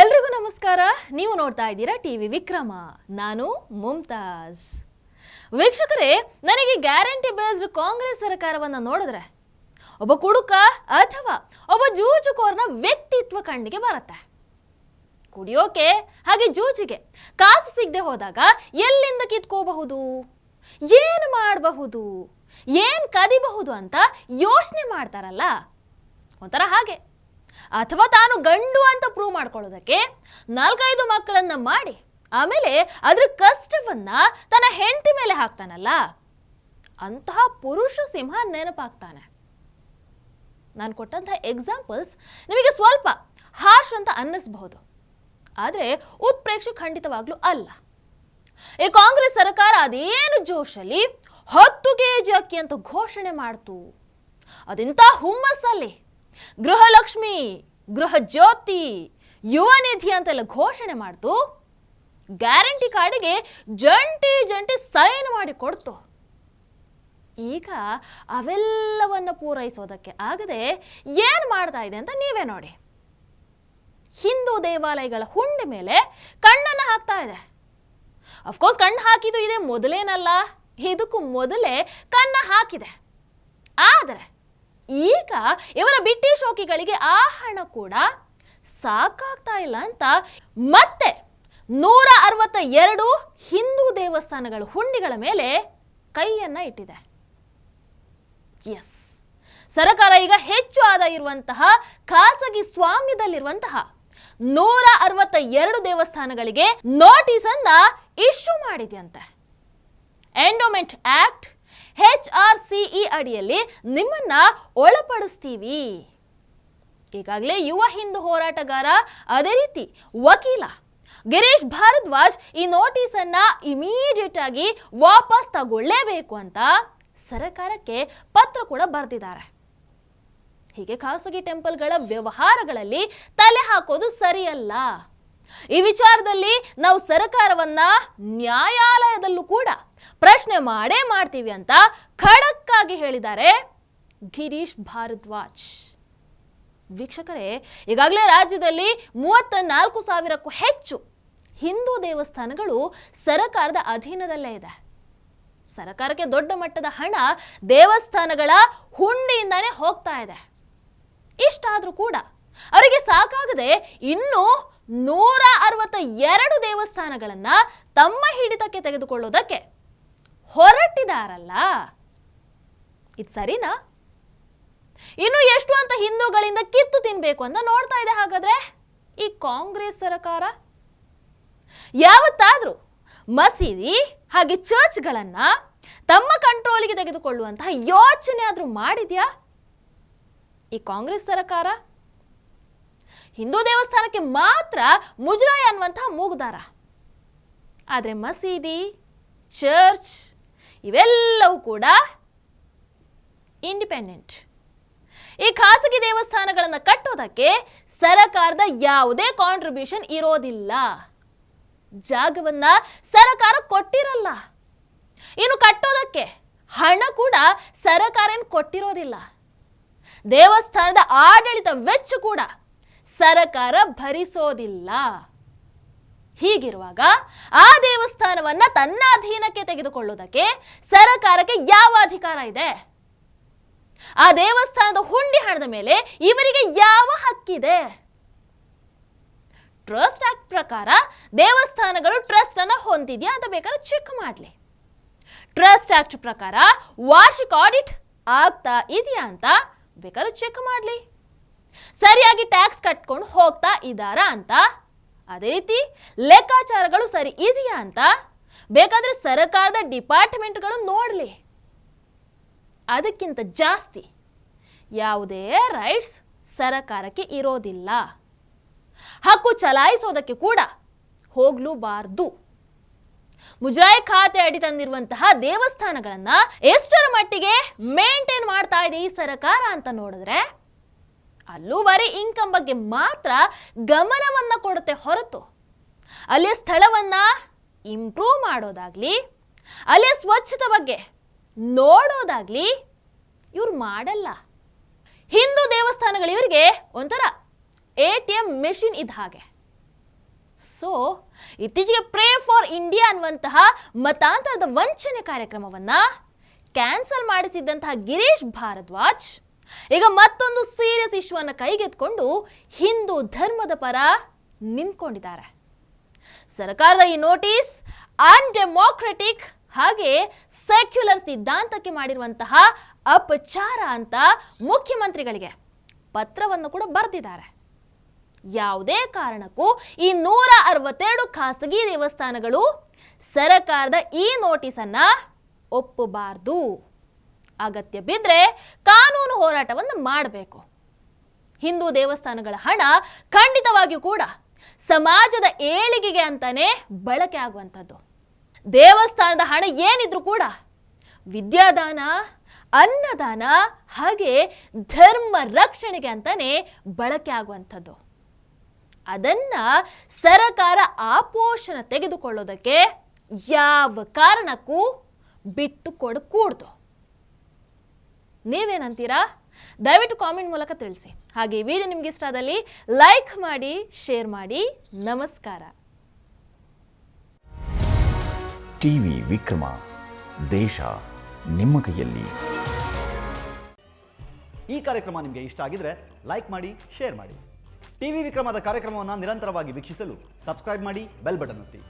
ಎಲ್ರಿಗೂ ನಮಸ್ಕಾರ. ನೀವು ನೋಡ್ತಾ ಇದ್ದೀರಾ ಟಿವಿ ವಿಕ್ರಮ. ನಾನು ಮುಮ್ತಾಜ್ ವೀಕ್ಷಕರೇ, ನನಗೆ ಗ್ಯಾರಂಟಿ ಬೇಸ್ಡ್ ಕಾಂಗ್ರೆಸ್ ಸರ್ಕಾರವನ್ನು ನೋಡಿದ್ರೆ ಒಬ್ಬ ಕುಡುಕ ಅಥವಾ ಒಬ್ಬ ಜೂಜುಕೋರ್ನ ವ್ಯಕ್ತಿತ್ವ ಕಣ್ಣಿಗೆ ಬರುತ್ತೆ. ಕುಡಿಯೋಕೆ, ಹಾಗೆ ಜೂಜಿಗೆ ಕಾಸು ಸಿಗದೆ ಹೋದಾಗ ಎಲ್ಲಿಂದ ಕಿತ್ಕೋಬಹುದು? ಏನು ಮಾಡಬಹುದು? ಏನು ಕದಿಬಹುದು ಅಂತ ಯೋಚನೆ ಮಾಡ್ತಾರಲ್ಲ? ಒಂಥರ ಹಾಗೆ. ಅಥವಾ ತಾನು ಗಂಡು ಅಂತ ಪ್ರೂವ್ ಮಾಡ್ಕೊಳ್ಳೋದಕ್ಕೆ ನಾಲ್ಕೈದು ಮಕ್ಕಳನ್ನ ಮಾಡಿ, ಆಮೇಲೆ ಅದ್ರ ಕಷ್ಟವನ್ನ ತನ್ನ ಹೆಂಡತಿ ಮೇಲೆ ಹಾಕ್ತಾನಲ್ಲ? ಅಂತಹ ಪುರುಷ ಸಿಂಹ ನೆನಪಾಗ್ತಾನೆ. ನಾನು ಕೊಟ್ಟಂತಹ ಎಕ್ಸಾಂಪಲ್ಸ್ ನಿಮಗೆ ಸ್ವಲ್ಪ ಹಾರ್ಶ್ ಅಂತ ಅನ್ನಿಸ್ಬಹುದು. ಆದರೆ ಉತ್ಪ್ರೇಕ್ಷೆ ಖಂಡಿತವಾಗ್ಲೂ ಅಲ್ಲ. ಈ ಕಾಂಗ್ರೆಸ್ ಸರ್ಕಾರ ಅದೇನು ಜೋಶಲ್ಲಿ ಹತ್ತು ಕೆ ಜಿ ಅಕ್ಕಿ ಅಂತ ಘೋಷಣೆ ಮಾಡ್ತು. ಅದೆಂಥ ಹುಮ್ಮಸ್ಸಲ್ಲಿ ಗೃಹಲಕ್ಷ್ಮಿ ಗೃಹ ಜ್ಯೋತಿ ಯುವ ನಿಧಿ ಅಂತೆಲ್ಲ ಘೋಷಣೆ ಮಾಡ್ತು, ಗ್ಯಾರಂಟಿ ಕಾರ್ಡಿಗೆ ಜಂಟಿ ಜಂಟಿ ಸೈನ್ ಮಾಡಿ ಕೊಡ್ತು. ಈಗ ಅವೆಲ್ಲವನ್ನು ಪೂರೈಸೋದಕ್ಕೆ ಆಗದೆ ಏನು ಮಾಡ್ತಾ ಇದೆ ಅಂತ ನೀವೇ ನೋಡಿ. ಹಿಂದೂ ದೇವಾಲಯಗಳ ಹುಂಡಿ ಮೇಲೆ ಕಣ್ಣನ್ನು ಹಾಕ್ತಾ ಇದೆ. ಅಫ್ಕೋರ್ಸ್ ಕಣ್ಣು ಹಾಕಿದ್ದು ಇದೆ, ಮೊದಲೇನಲ್ಲ, ಇದಕ್ಕೂ ಮೊದಲೇ ಕನ್ನ ಹಾಕಿದೆ. ಆದರೆ ಈಗ ಇವರ ಬಿಟ್ಟಿ ಶೋಕಿಗಳಿಗೆ ಆ ಹಣ ಕೂಡ ಸಾಕಾಗ್ತಾ ಇಲ್ಲ ಅಂತ ಮತ್ತೆ ನೂರ ಅರವತ್ತ ಎರಡು ಹಿಂದೂ ದೇವಸ್ಥಾನಗಳ ಹುಂಡಿಗಳ ಮೇಲೆ ಕೈಯನ್ನ ಇಟ್ಟಿದೆ. ಎಸ್ ಸರ್ಕಾರ ಈಗ ಹೆಚ್ಚು ಆದಾಯ ಇರುವಂತಹ ಖಾಸಗಿ ಸ್ವಾಮ್ಯದಲ್ಲಿರುವಂತಹ ನೂರ ಅರವತ್ತ ಎರಡು ದೇವಸ್ಥಾನಗಳಿಗೆ ನೋಟಿಸ್ ಅನ್ನ issue ಮಾಡಿದೆಯಂತೆ endowment act H R C E ಅಡಿಯಲ್ಲಿ ನಿಮ್ಮನ್ನ ಒಳಪಡಿಸ್ತೀವಿ. ಈಗಾಗಲೇ ಯುವ ಹಿಂದೂ ಹೋರಾಟಗಾರ, ಅದೇ ರೀತಿ ವಕೀಲ ಗಿರೀಶ್ ಭಾರದ್ವಾಜ್ ಈ ನೋಟಿಸ್ ಅನ್ನ ಇಮಿಡಿಯೇಟ್ ಆಗಿ ವಾಪಸ್ ತಗೊಳ್ಳೇಬೇಕು ಅಂತ ಸರ್ಕಾರಕ್ಕೆ ಪತ್ರ ಕೂಡ ಬರೆದಿದ್ದಾರೆ. ಹೀಗೆ ಖಾಸಗಿ ಟೆಂಪಲ್ಗಳ ವ್ಯವಹಾರಗಳಲ್ಲಿ ತಲೆ ಹಾಕೋದು ಸರಿಯಲ್ಲ. ಈ ವಿಚಾರದಲ್ಲಿ ನಾವು ಸರ್ಕಾರವನ್ನ ನ್ಯಾಯಾಲಯದಲ್ಲೂ ಕೂಡ ಪ್ರಶ್ನೆ ಮಾಡೇ ಮಾಡ್ತೀವಿ ಅಂತ ಖಡಕ್ಕಾಗಿ ಹೇಳಿದ್ದಾರೆ ಗಿರೀಶ್ ಭಾರದ್ವಾಜ್. ವೀಕ್ಷಕರೇ, ಈಗಾಗಲೇ ರಾಜ್ಯದಲ್ಲಿ ಮೂವತ್ತ ನಾಲ್ಕು ಸಾವಿರಕ್ಕೂ ಹೆಚ್ಚು ಹಿಂದೂ ದೇವಸ್ಥಾನಗಳು ಸರಕಾರದ ಅಧೀನದಲ್ಲೇ ಇದೆ. ಸರಕಾರಕ್ಕೆ ದೊಡ್ಡ ಮಟ್ಟದ ಹಣ ದೇವಸ್ಥಾನಗಳ ಹುಂಡಿಯಿಂದಾನೇ ಹೋಗ್ತಾ ಇದೆ. ಇಷ್ಟಾದರೂ ಕೂಡ ಅವರಿಗೆ ಸಾಕಾಗದೆ ಇನ್ನೂ ನೂರ ಅರವತ್ತ ಎರಡು ದೇವಸ್ಥಾನಗಳನ್ನ ತಮ್ಮ ಹಿಡಿತಕ್ಕೆ ತೆಗೆದುಕೊಳ್ಳೋದಕ್ಕೆ ಹೊರಟಿದಾರಲ್ಲ? ಇದು ಸರಿನಾ? ಇನ್ನು ಎಷ್ಟು ಅಂತ ಹಿಂದೂಗಳಿಂದ ಕಿತ್ತು ತಿನ್ಬೇಕು ಅಂತ ನೋಡ್ತಾ ಇದೆ ಹಾಗಾದ್ರೆ? ಈ ಕಾಂಗ್ರೆಸ್ ಸರಕಾರ? ಯಾವತ್ತಾದ್ರೂ ಮಸೀದಿ ಹಾಗೆ ಚರ್ಚ್ಗಳನ್ನ ತಮ್ಮ ಕಂಟ್ರೋಲಿಗೆ ತೆಗೆದುಕೊಳ್ಳುವಂತಹ ಯೋಚನೆ ಆದರೂ ಮಾಡಿದ್ಯಾ? ಈ ಕಾಂಗ್ರೆಸ್ ಸರಕಾರ? ಹಿಂದೂ ದೇವಸ್ಥಾನಕ್ಕೆ ಮಾತ್ರ ಮುಜರಾಯಿ ಅನ್ನುವಂತಹ ಮೂಗುದಾರ. ಆದರೆ ಮಸೀದಿ, ಚರ್ಚ್ ಇವೆಲ್ಲವೂ ಕೂಡ ಇಂಡಿಪೆಂಡೆಂಟ್ ಈ ಖಾಸಗಿ ದೇವಸ್ಥಾನಗಳನ್ನು ಕಟ್ಟೋದಕ್ಕೆ ಸರಕಾರದ ಯಾವುದೇ ಕಾಂಟ್ರಿಬ್ಯೂಷನ್ ಇರೋದಿಲ್ಲ. ಜಾಗವನ್ನ ಸರಕಾರ ಕೊಟ್ಟಿರಲ್ಲ. ಇನ್ನು ಕಟ್ಟೋದಕ್ಕೆ ಹಣ ಕೂಡ ಸರಕಾರ ಏನು ಕೊಟ್ಟಿರೋದಿಲ್ಲ. ದೇವಸ್ಥಾನದ ಆಡಳಿತ ವೆಚ್ಚ ಕೂಡ ಸರಕಾರ ಭರಿಸೋದಿಲ್ಲ. ಹೀಗಿರುವಾಗ ಆ ದೇವಸ್ಥಾನವನ್ನ ತನ್ನ ಅಧೀನಕ್ಕೆ ತೆಗೆದುಕೊಳ್ಳುವುದಕ್ಕೆ ಸರಕಾರಕ್ಕೆ ಯಾವ ಅಧಿಕಾರ ಇದೆ? ಆ ದೇವಸ್ಥಾನದ ಹುಂಡಿ ಹಣದ ಮೇಲೆ ಇವರಿಗೆ ಯಾವ ಹಕ್ಕಿದೆ? ಟ್ರಸ್ಟ್ ಆಕ್ಟ್ ಪ್ರಕಾರ ದೇವಸ್ಥಾನಗಳು ಟ್ರಸ್ಟ್ ಅನ್ನ ಹೊಂದಿದೆಯಾ ಅಂತ ಬೇಕಾದ್ರೆ ಚೆಕ್ ಮಾಡಲಿ. ಟ್ರಸ್ಟ್ ಆಕ್ಟ್ ಪ್ರಕಾರ ವಾರ್ಷಿಕ ಆಡಿಟ್ ಆಗ್ತಾ ಇದೆಯಾ ಅಂತ ಬೇಕಾದ್ರೆ ಚೆಕ್ ಮಾಡಲಿ. ಸರಿಯಾಗಿ ಟ್ಯಾಕ್ಸ್ ಕಟ್ಕೊಂಡು ಹೋಗ್ತಾ ಇದ್ದಾರಾ ಅಂತ ಅದೇ ರೀತಿ ಲೆಕ್ಕಾಚಾರಗಳು ಸರಿ ಇದೆಯಾ ಅಂತ? ಬೇಕಾದ್ರೆ ಸರ್ಕಾರದ ಡಿಪಾರ್ಟ್ಮೆಂಟ್ಗಳು ನೋಡಲಿ. ಅದಕ್ಕಿಂತ ಜಾಸ್ತಿ ಯಾವುದೇ ರೈಟ್ಸ್ ಸರಕಾರಕ್ಕೆ ಇರೋದಿಲ್ಲ. ಹಕ್ಕು ಚಲಾಯಿಸೋದಕ್ಕೆ ಕೂಡ ಹೋಗ್ಲೂಬಾರ್ದು. ಮುಜರಾಯಿ ಖಾತೆ ಅಡಿ ತಂದಿರುವಂತಹ ದೇವಸ್ಥಾನಗಳನ್ನ ಎಷ್ಟರ ಮಟ್ಟಿಗೆ ಮೇಂಟೈನ್ ಮಾಡ್ತಾ ಇದೆ ಈ ಸರಕಾರ ಅಂತ ನೋಡಿದ್ರೆ ಅಲ್ಲೂ ಬರೀ ಇನ್ಕಮ್ ಬಗ್ಗೆ ಮಾತ್ರ ಗಮನವನ್ನು ಕೊಡುತ್ತೆ ಹೊರತು. ಅಲ್ಲಿಯ ಸ್ಥಳವನ್ನು ಇಂಪ್ರೂವ್ ಮಾಡೋದಾಗಲಿ ಅಲ್ಲಿಯ ಸ್ವಚ್ಛತೆ ಬಗ್ಗೆ ನೋಡೋದಾಗಲಿ ಇವ್ರು ಮಾಡಲ್ಲ. ಹಿಂದೂ ದೇವಸ್ಥಾನಗಳು ಇವರಿಗೆ ಒಂಥರ ಎ ಟಿ ಎಂ ಮೆಷಿನ್ ಇದ್ದ ಹಾಗೆ. ಸೊ ಇತ್ತೀಚೆಗೆ ಪ್ರೇ ಫಾರ್ ಇಂಡಿಯಾ ಅನ್ನುವಂತಹ ಮತಾಂತರದ ವಂಚನೆ ಕಾರ್ಯಕ್ರಮವನ್ನು ಕ್ಯಾನ್ಸಲ್ ಮಾಡಿಸಿದ್ದಂತಹ ಗಿರೀಶ್ ಭಾರದ್ವಾಜ್ ಈಗ ಮತ್ತೊಂದು ಸೀರಿಯಸ್ ಇಶ್ಯೂವನ್ನು ಕೈಗೆತ್ಕೊಂಡು ಹಿಂದೂ ಧರ್ಮದ ಪರ ನಿಂತ್ಕೊಂಡಿದ್ದಾರೆ. ಸರ್ಕಾರದ ಈ ನೋಟಿಸ್ ಅನ್ಡೆಮೋಕ್ರೆಟಿಕ್ ಹಾಗೆ ಸೆಕ್ಯುಲರ್ ಸಿದ್ಧಾಂತಕ್ಕೆ ಮಾಡಿರುವಂತಹ ಅಪಚಾರ ಅಂತ ಮುಖ್ಯಮಂತ್ರಿಗಳಿಗೆ ಪತ್ರವನ್ನು ಕೂಡ ಬರೆದಿದ್ದಾರೆ. ಯಾವುದೇ ಕಾರಣಕ್ಕೂ ಈ ನೂರ ಅರವತ್ತೆರಡು ಖಾಸಗಿ ದೇವಸ್ಥಾನಗಳು ಸರಕಾರದ ಈ ನೋಟಿಸನ್ನ ಒಪ್ಪಬಾರ್ದು. ಅಗತ್ಯ ಬಿದ್ದರೆ ಕಾನೂನು ಹೋರಾಟವನ್ನು ಮಾಡಬೇಕು. ಹಿಂದೂ ದೇವಸ್ಥಾನಗಳ ಹಣ ಖಂಡಿತವಾಗಿಯೂ ಕೂಡ ಸಮಾಜದ ಏಳಿಗೆಗೆ ಅಂತಾನೆ ಬಳಕೆ ಆಗುವಂಥದ್ದು. ದೇವಸ್ಥಾನದ ಹಣ ಏನಿದ್ರೂ ಕೂಡ ವಿದ್ಯಾದಾನ, ಅನ್ನದಾನ, ಹಾಗೆ ಧರ್ಮ ರಕ್ಷಣೆಗೆ ಅಂತಾನೆ ಬಳಕೆ ಆಗುವಂಥದ್ದು. ಅದನ್ನ ಸರಕಾರ ಆಪೋಷಣ ತೆಗೆದುಕೊಳ್ಳೋದಕ್ಕೆ ಯಾವ ಕಾರಣಕ್ಕೂ ಬಿಟ್ಟು ಕೊಡಕೂಡ್ದು. ನೀವೇನಂತೀರಾ ದಯವಿಟ್ಟು ಕಾಮೆಂಟ್ ಮೂಲಕ ತಿಳಿಸಿ. ಹಾಗೆ ಈ ವಿಡಿಯೋ ನಿಮ್ಗೆ ಇಷ್ಟ ಆದಲ್ಲಿ ಲೈಕ್ ಮಾಡಿ ಶೇರ್ ಮಾಡಿ. ನಮಸ್ಕಾರ. ಟಿವಿ ವಿಕ್ರಮ ದೇಶ ನಿಮ್ಮ ಕೈಯಲ್ಲಿ. ಈ ಕಾರ್ಯಕ್ರಮ ನಿಮಗೆ ಇಷ್ಟ ಆಗಿದ್ರೆ ಲೈಕ್ ಮಾಡಿ ಶೇರ್ ಮಾಡಿ. ಟಿವಿ ವಿಕ್ರಮದ ಕಾರ್ಯಕ್ರಮವನ್ನು ನಿರಂತರವಾಗಿ ವೀಕ್ಷಿಸಲು ಸಬ್ಸ್ಕ್ರೈಬ್ ಮಾಡಿ ಬೆಲ್ ಬಟನ್ ಒತ್ತಿ.